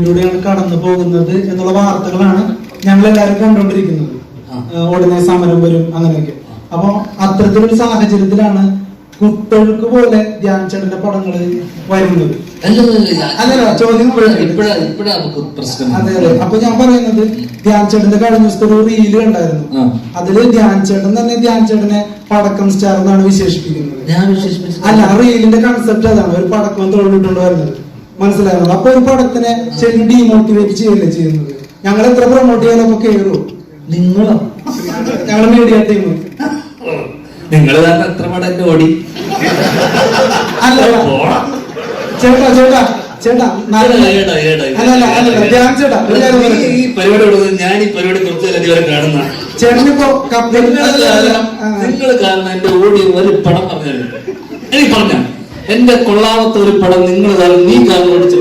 റോഡിലൂടെയാണ് കടന്നു പോകുന്നത് എന്നുള്ള വാർത്തകളാണ് ഞങ്ങൾ എല്ലാവരും കണ്ടുകൊണ്ടിരിക്കുന്നത് ഉടനെ സമരം വരും അങ്ങനെയൊക്കെ. അപ്പൊ അത്തരത്തിലൊരു സാഹചര്യത്തിലാണ് കുട്ടികൾക്ക് പോലെ ധ്യാൻ ചേട്ടന്റെ പടങ്ങൾ വരുന്നത്. അതെ അതെ. അപ്പൊ ഞാൻ പറയുന്നത് ധ്യാൻ ചേട്ടന്റെ കഴിഞ്ഞ ദിവസത്തെ ഒരു റീൽ കണ്ടായിരുന്നു. ആ. അതിൽ ധ്യാൻ ചേട്ടൻ തന്നെ ധ്യാൻ ചേട്ടനെ പടക്കം സ്റ്റാർ എന്നാണ് വിശേഷിപ്പിക്കുന്നത്. അല്ല റീലിന്റെ കൺസെപ്റ്റ് അതാണ്. ഒരു പടക്കം തൊഴിലിട്ടുണ്ട് വരുന്നത്. മനസ്സിലായോ അപ്പൊ ഒരു പടത്തിനെ ചെണ്ടി മോട്ടിവേറ്റ് ചെയ്യല്ലേ ചെയ്യുന്നത്? ഞങ്ങൾ എത്ര പ്രൊമോട്ട് ചെയ്യാനൊക്കെ കയറൂ നിങ്ങളോ? ഞങ്ങൾ മീഡിയ ടീം നിങ്ങൾ തന്നെ എത്ര പടം ഓടി? അല്ല. ചേട്ടാ ചേട്ടാ ചേട്ടാ ഈ- പരിപാടി ഞാൻ ഈ പരിപാടി കുറച്ച് കാണുന്ന ചേട്ടനിപ്പോ നിങ്ങൾ കാരണം എന്റെ ഓടി ഒരു പടം പറഞ്ഞു എനിക്ക് പറഞ്ഞ എന്റെ കൊള്ളാവത്ത ഒരു പടം നിങ്ങൾ തരും നീ കാരണം അടിച്ചു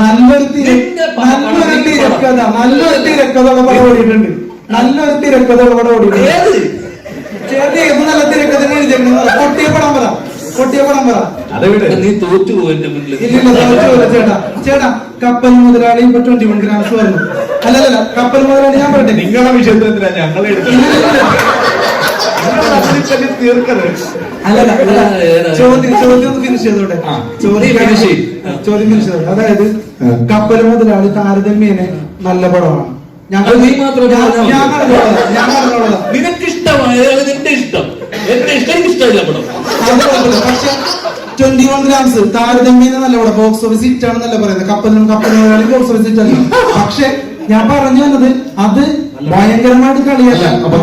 നല്ലൊരു തിര നിന്റെ നല്ലൊരു തിരക്കഥ നല്ലൊരു തിരക്കഥ പടം ഓടിയിട്ടുണ്ട്. നല്ലൊരു തിരക്കഥ പടം ഓടിയിട്ടുണ്ട്. ഏത്? ചേട്ടൻ ഏത് നല്ല തിരക്കഥ എഴുതിയേക്കുന്നത് പൊട്ടിയ പടം പറ. പൊട്ടിയ പടം പറ. നീ തോറ്റു തോറ്റുപോയില്ല ചേട്ടാ. ചേട്ടാ കപ്പൽ മുതലാളി ഇപ്പൊ ട്വന്റി വൺ ഗ്രാംസ് വരുന്നു അല്ലല്ല കപ്പൽ മുതലാളി ഞാൻ പറയട്ടെ? നിങ്ങളുടെ വിഷയത്തിൽ ഞങ്ങൾ അല്ലല്ല? ചോദ്യം ചോദ്യം ഫിനിഷ് ചെയ്തോട്ടെ ചോദ്യം. ചോദ്യം ഫിനിഷ് ചെയ്തോട്ടെ അതായത് കപ്പൽ മുതലാളി താരതമ്യേനെ നല്ല പടമാണ്. ഞങ്ങൾ നീ മാത്രം നിനക്ക് നിന്റെ ഇഷ്ടം. എന്റെ ഇഷ്ടം എനിക്ക് ഇഷ്ടമില്ല പടം പക്ഷെ ട്വന്റി വൺ ഗ്രാംസ് താരതമ്യേന നല്ല പടം. ബോക്സ് ഓഫീസ് ഹിറ്റ് പറയുന്നത്. ബോക്സ് ഓഫീസ് പക്ഷെ ഞാൻ പറഞ്ഞു വന്നത് അത് ഭയങ്കരമായിട്ട് കളിയല്ല അപ്പൊ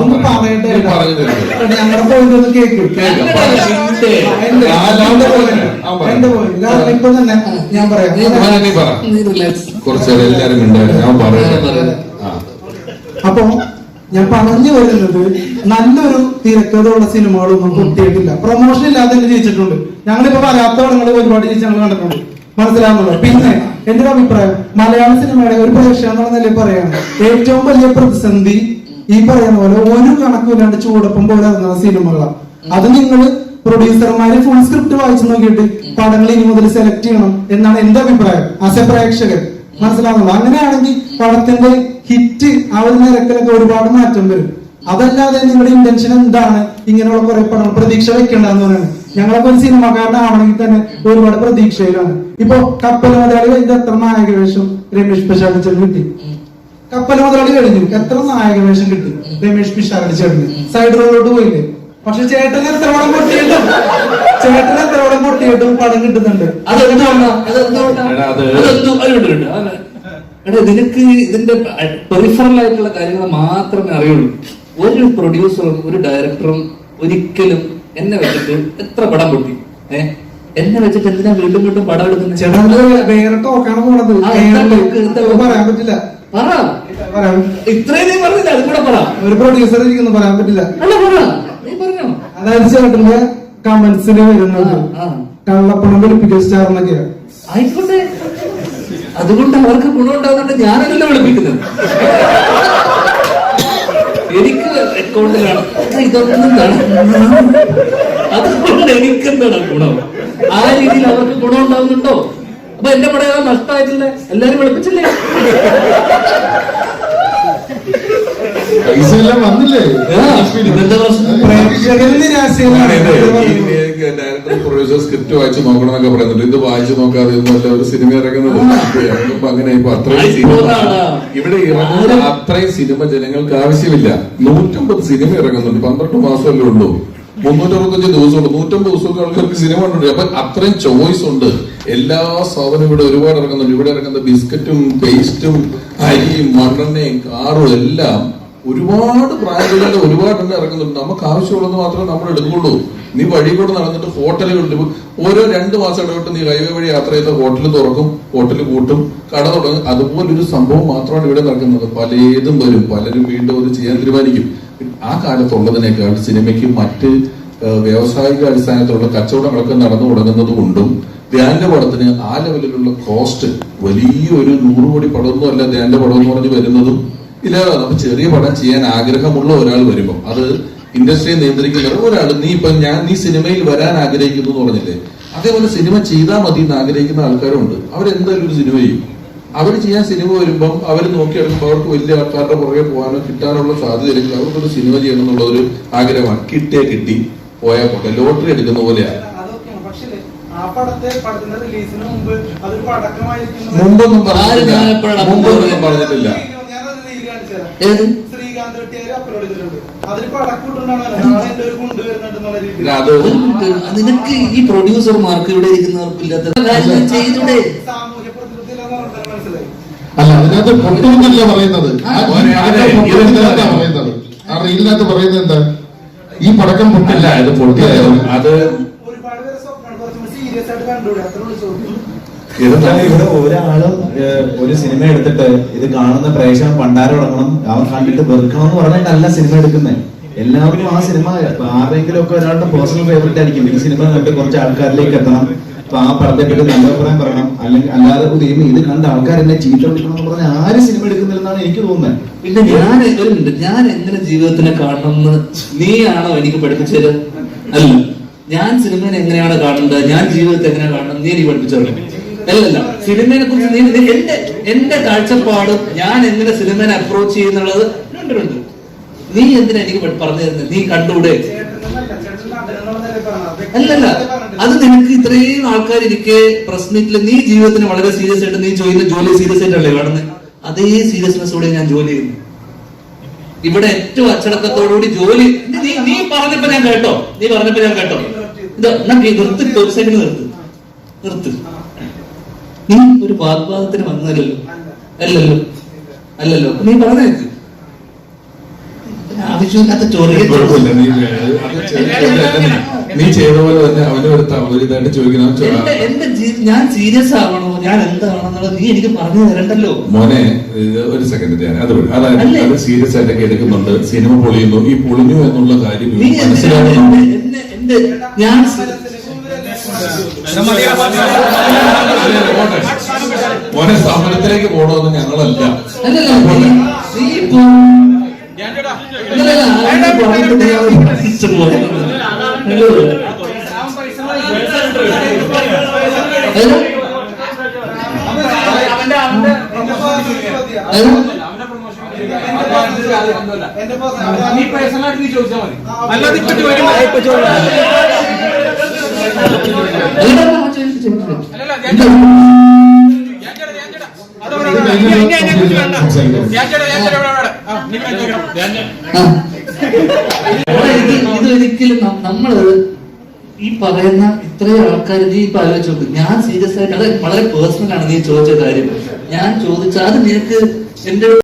ഒന്ന് പറയട്ടെ? ഞങ്ങളുടെ പോയിന്റ് ഒന്ന് കേൾക്കും. എന്റെ ഇപ്പൊ തന്നെ ഞാൻ പറയാം. അപ്പൊ ഞാൻ പറഞ്ഞു വരുന്നത് നല്ലൊരു തിരക്കഥയുള്ള സിനിമകളൊന്നും കിട്ടിയിട്ടില്ല പ്രൊമോഷൻ ഇല്ലാതെ തന്നെ ജയിച്ചിട്ടുണ്ട്. ഞങ്ങളിപ്പോ പറയാത്ത പടങ്ങൾ ഒരുപാട് ജയിച്ച് ഞങ്ങൾ കണ്ടിട്ടുണ്ട്. മനസ്സിലാവുന്നുള്ളൂ പിന്നെ എന്റെ അഭിപ്രായം? മലയാള സിനിമയുടെ ഒരു പ്രേക്ഷകൻ എന്നുള്ള പറയാണ് ഏറ്റവും വലിയ പ്രതിസന്ധി ഈ പറയുന്ന പോലെ ഒരു കണക്കുമില്ലാണ്ട് ചൂടൊപ്പം പോലെ ഇറങ്ങുന്ന സിനിമകളാണ് അത് നിങ്ങൾ പ്രൊഡ്യൂസർമാര് ഫുൾ സ്ക്രിപ്റ്റ് വായിച്ചു നോക്കിയിട്ട് പടങ്ങൾ ഇനി മുതൽ സെലക്ട് ചെയ്യണം എന്നാണ് എന്റെ അഭിപ്രായം ആസ് എ പ്രേക്ഷകൻ. മനസ്സിലാവുന്നുള്ളൂ അങ്ങനെയാണെങ്കിൽ പടത്തിന്റെ ഹിറ്റ് ആ ഒരു നിരക്കിലൊക്കെ ഒരുപാട് മാറ്റം വരും. അതല്ലാതെ നിങ്ങളുടെ ഇന്റൻഷൻ എന്താണ്? ഇങ്ങനെയുള്ള കുറെ പടങ്ങൾ പ്രതീക്ഷ വെക്കേണ്ടതെന്ന് പറയുന്നത്. ഞങ്ങളൊക്കെ ഒരു സിനിമക്കാരനാവണമെങ്കിൽ തന്നെ ഒരുപാട് പ്രതീക്ഷയിലാണ്. ഇപ്പൊ കപ്പൽ മുതലാളി കഴിഞ്ഞ എത്ര നായക വേഷം രമേഷ് പിഷാടിച്ചേട്ടൻ കിട്ടി? കപ്പൽ മുതലാളി കഴിഞ്ഞു എത്ര നായക വേഷം കിട്ടി? രമേഷ് പിഷാടിച്ചേട്ടന് സൈഡ് റോഡിലോട്ട് പോയില്ലേ? പക്ഷെ ചേട്ടൻ എത്രോളം പടം പൊട്ടിയിട്ടും ചേട്ടൻ എത്രോളം പടം പൊട്ടിയിട്ടും പടം കിട്ടുന്നുണ്ട്. എടാ നിനക്ക് ഇതിന്റെ പെരിഫറൽ ആയിട്ടുള്ള കാര്യങ്ങൾ മാത്രമേ അറിയുള്ളൂ. ഒരു പ്രൊഡ്യൂസറും ഒരു ഡയറക്ടറും ഒരിക്കലും എന്നെ വെച്ചിട്ട് എത്ര പടം പൊട്ടി? എന്നെ വെച്ചിട്ട് എന്തിനാ വീണ്ടും വീണ്ടും പടം എടുക്കുന്നത് ചേട്ടാ വേറെ ടോക്കാണ് പോണത്? പറയാൻ പറ്റില്ല. പറ. പറയാൻ ഇത്രയും നീ പറഞ്ഞില്ല? അത് കൂടെ പറ. ഒരു പ്രൊഡ്യൂസർ ഇരിക്കുന്നു പറയാൻ പറ്റില്ല. അല്ല പറ. നീ പറഞ്ഞോ. അതായത് ചേട്ടന്റെ കമന്റ്സിൽ വരുന്നത് ആ, ആ. കള്ളപ്പണം വെളുപ്പിക്കൽ സ്റ്റാർ എന്നൊക്കെയാണ് ആയിക്കോട്ടെ. അതുകൊണ്ട് അവർക്ക് ഗുണമുണ്ടാകുന്നുണ്ട് ഞാനല്ല വിളിപ്പിക്കുന്നത്. എനിക്ക് അക്കൗണ്ടിലാണ് "ആ, ഇതൊന്നും നട- അതുകൊണ്ട് എനിക്കെന്താണ് ഗുണം? ആ രീതിയിൽ അവർക്ക് ഗുണം ഉണ്ടാവുന്നുണ്ടോ? അപ്പൊ എന്റെ പടയാളം നഷ്ടമായിട്ടില്ലേ എല്ലാരും വിളിപ്പിച്ചില്ലേ? പൈസ എല്ലാം വന്നില്ലേ? ഡയറക്ടർ പ്രൊഡ്യൂസർ സ്ക്രിപ്റ്റ് വായിച്ചു നോക്കണം എന്നൊക്കെ പറയുന്നുണ്ട്. ഇത് വായിച്ചു നോക്കാതെ ഒന്നുമല്ല ഒരു സിനിമ ഇറങ്ങുന്നത് അങ്ങനെ ഇപ്പൊ അത്രയും സിനിമ ഇവിടെ ഇറങ്ങുന്ന അത്രയും സിനിമ ജനങ്ങൾക്ക് ആവശ്യമില്ല. നൂറ്റമ്പത് സിനിമ ഇറങ്ങുന്നുണ്ട്. പന്ത്രണ്ട് മാസമല്ലേ ഉള്ളൂ. മുന്നൂറ്ററുപത്തഞ്ച് ദിവസമുണ്ട് നൂറ്റമ്പത് ദിവസമൊക്കെ ആൾക്കാർക്ക് സിനിമ ഉണ്ട് അപ്പൊ അത്രയും ചോയ്സ് ഉണ്ട്. എല്ലാ സാധനവും ഇവിടെ ഒരുപാട് ഇറങ്ങുന്നുണ്ട്. ഇവിടെ ഇറങ്ങുന്ന ബിസ്ക്കറ്റും പേസ്റ്റും അരിയും മണ്ണെണ്ണയും കാറും എല്ലാം ഒരുപാട് ബ്രാൻഡുകളുടെ ഒരുപാട് എണ്ണം ഇറങ്ങുന്നുണ്ട്. നമുക്ക് ആവശ്യമുള്ളത് മാത്രമേ നമ്മൾ എടുക്കുള്ളൂ നീ വഴി നടന്നിട്ട് ഹോട്ടലുകളിൽ ഓരോ രണ്ട് മാസം ഇടവിട്ട് നീ ഹൈവേ വഴി യാത്ര ചെയ്ത ഹോട്ടൽ തുറക്കും ഹോട്ടൽ കൂട്ടും കട തുടങ്ങും. അതുപോലെ ഒരു സംഭവം മാത്രമാണ് ഇവിടെ നടക്കുന്നത്. പലതും വരും. പലരും വീണ്ടും അത് ചെയ്യാൻ തീരുമാനിക്കും. ആ കാലത്തുള്ളതിനേക്കാൾ സിനിമയ്ക്ക് മറ്റ് വ്യാവസായിക അടിസ്ഥാനത്തിലുള്ള കച്ചവടങ്ങളൊക്കെ നടന്നു തുടങ്ങുന്നത് കൊണ്ടും ധ്യാന്റെ പടത്തിന് ആ ലെവലിലുള്ള കോസ്റ്റ് വലിയൊരു നൂറ് കോടി പടമൊന്നും അല്ല ധ്യാന്റെ പടം എന്ന് പറഞ്ഞ് വരുന്നതും ഇല്ല ചെറിയ പടം ചെയ്യാൻ ആഗ്രഹമുള്ള ഒരാൾ വരുമ്പോൾ അത് ഇൻഡസ്ട്രിയെ നിയന്ത്രിക്കുന്ന ഒരാൾ നീ ഇപ്പൊ ഞാൻ നീ സിനിമയിൽ വരാൻ ആഗ്രഹിക്കുന്നു എന്ന് പറഞ്ഞില്ലേ? അതേപോലെ സിനിമ ചെയ്താൽ മതി എന്ന് ആഗ്രഹിക്കുന്ന ആൾക്കാരുണ്ട്. അവരെന്തായാലും ഒരു സിനിമ ചെയ്യും. അവർ ചെയ്യാൻ സിനിമ വരുമ്പം അവർ നോക്കിയെടുക്കുമ്പോൾ അവർക്ക് വലിയ ആൾക്കാരുടെ പുറകെ പോകാനോ കിട്ടാനുള്ള സാധ്യതയില്ലെങ്കിൽ അവർക്കൊരു സിനിമ ചെയ്യണം എന്നുള്ള ഒരു ആഗ്രഹമാണ്. കിട്ടിയാ കിട്ടി പോയാൽ പോട്ടെ. ലോട്ടറി എടുക്കുന്ന പോലെയാണ് പറഞ്ഞിട്ടില്ല. മുമ്പൊന്നും പറഞ്ഞിട്ടില്ല. ഏത്? ശ്രീകാന്ത് വെട്ടിയാര് അപ്ലോഡ് ചെയ്തിട്ടുണ്ട്. നിനക്ക് ഈ പ്രൊഡ്യൂസർമാർക്ക് ഇവിടെ ഇരിക്കുന്നവർക്ക് ഇല്ലാത്ത കാര്യങ്ങൾ ചെയ്തൂടെ? സാമൂഹ്യ പ്രതിബദ്ധതയില്ലാന്ന് പറഞ്ഞാൽ മനസ്സിലായി. അല്ല അതിനകത്ത് പൊട്ടുമെന്നല്ല പറയുന്നത്. പറയുന്നത് ആ റീലിനകത്ത് പറയുന്നത്. എന്താ? ഈ പടക്കം പൊട്ടില്ല. അത് പൊട്ടിയായോ അത് ഒരുപാട് പേര് സ്വപ്നം കുറച്ചുകൂടി സീരിയസ് ആയിട്ട് കണ്ടുകൂടെ ചോദ്യം. എന്നാൽ ഇവിടെ ഒരാളും ഒരു സിനിമ എടുത്തിട്ട് ഇത് കാണുന്ന പ്രേക്ഷകൻ പണ്ടാരം തുടങ്ങണം അവൻ കണ്ടിട്ട് വെറുക്കണം എന്ന് പറഞ്ഞിട്ടല്ല സിനിമ എടുക്കുന്നത് എല്ലാവർക്കും ആ സിനിമ ആരെങ്കിലും ഒക്കെ ഒരാളുടെ പേഴ്സണൽ ഫേവറേറ്റ് ആയിരിക്കും. ഈ സിനിമ കണ്ടിട്ട് കുറച്ച് ആൾക്കാരിലേക്ക് എത്തണം. അപ്പൊ ആ പടത്തെ പറ്റി നല്ല അഭിപ്രായം പറയണം. അല്ലെങ്കിൽ അല്ലാതെ "ഓ, ഇത് കണ്ട ആൾക്കാർ എന്നെ ചീത്ത വിളിക്കണം എന്ന് പറഞ്ഞാൽ ആരും സിനിമ എടുക്കുന്നില്ലെന്നാണ് എനിക്ക് തോന്നുന്നത് പിന്നെ ഞാൻ ഒരു ഞാൻ എങ്ങനെ ജീവിതത്തിനെ കാണണമെന്ന് നീയാണോ എനിക്ക് പഠിപ്പിച്ചത്? അല്ല. ഞാൻ സിനിമയെ എങ്ങനെയാണ് കാണേണ്ടത്? ഞാൻ ജീവിതത്തെ എങ്ങനെയാണ് കാണുന്നത് നീ എനിക്ക് പഠിപ്പിച്ചത് അല്ലല്ല സിനിമയെ കുറിച്ച് എന്റെ എന്റെ കാഴ്ചപ്പാട് ഞാൻ എങ്ങനെ സിനിമേനെ അപ്രോച്ച് ചെയ്യുന്നുള്ളത് രണ്ട് രണ്ട്. നീ എന്തിനാ എനിക്ക് പറഞ്ഞു തരുന്നത് നീ കണ്ടൂടെ അല്ലല്ല. അത് നിനക്ക് ഇത്രയും ആൾക്കാർ ഇരിക്കെ പ്രശ്നത്തിൽ നീ ജീവിതത്തിന് വളരെ സീരിയസ് ആയിട്ട് നീ ചെയ്യുന്ന ജോലി സീരിയസ് ആയിട്ടല്ലേ കാണുന്നത് അതേ സീരിയസ്നെസ്സോടെ ഞാൻ ജോലി ചെയ്യുന്നു. ഇവിടെ ഏറ്റവും അച്ചടക്കത്തോടുകൂടി ജോലി നീ- നീ പറഞ്ഞപ്പോ ഞാൻ കേട്ടോ. നീ പറഞ്ഞപ്പോ ഞാൻ കേട്ടോ. ഇത് എന്നാ നിർത്ത്. നിർത്ത്. നിർത്ത്. നീ ഒരു വാഗ്വാദത്തിന് വന്നതല്ലോ അല്ലല്ലോ? അല്ലല്ലോ? നീ പറഞ്ഞേ. ആവശ്യമില്ലാത്ത ചോദ്യം നീ ചെയ്ത പോലെ തന്നെ. അവന് ഒരു ചോദിക്കണം എന്റെ ഞാൻ സീരിയസ് ആവണോ? ഞാൻ എന്താണെന്നുള്ളത് നീ എനിക്ക് പറഞ്ഞു തരണ്ടല്ലോ. മോനെ ഒരു സെക്കൻഡ് ഞാൻ അത് അതായത്? അത് സീരിയസ് ആയിട്ടൊക്കെ എടുക്കുന്നുണ്ട് സിനിമ പൊളിയുന്നു. ഈ പൊളിഞ്ഞു എന്നുള്ള കാര്യം ഞാൻ സി- സ്ഥാപനത്തിലേക്ക് സമരത്തിലേക്ക് പോകണമെന്ന് ഞങ്ങളല്ല നീ ഇപ്പൊ ചോദിച്ചാൽ മതി ഇതൊരിക്കലും നമ്മൾ ഈ പറയുന്ന ഇത്രയും ആൾക്കാർ നീ ഇപ്പൊ ആലോചിച്ചു ഞാൻ സീരിയസ് ആയിട്ട് അത് വളരെ പേഴ്സണൽ ആണ് നീ ചോദിച്ച കാര്യം. ഞാൻ ചോദിച്ചാൽ അത് നിനക്ക് എന്റെ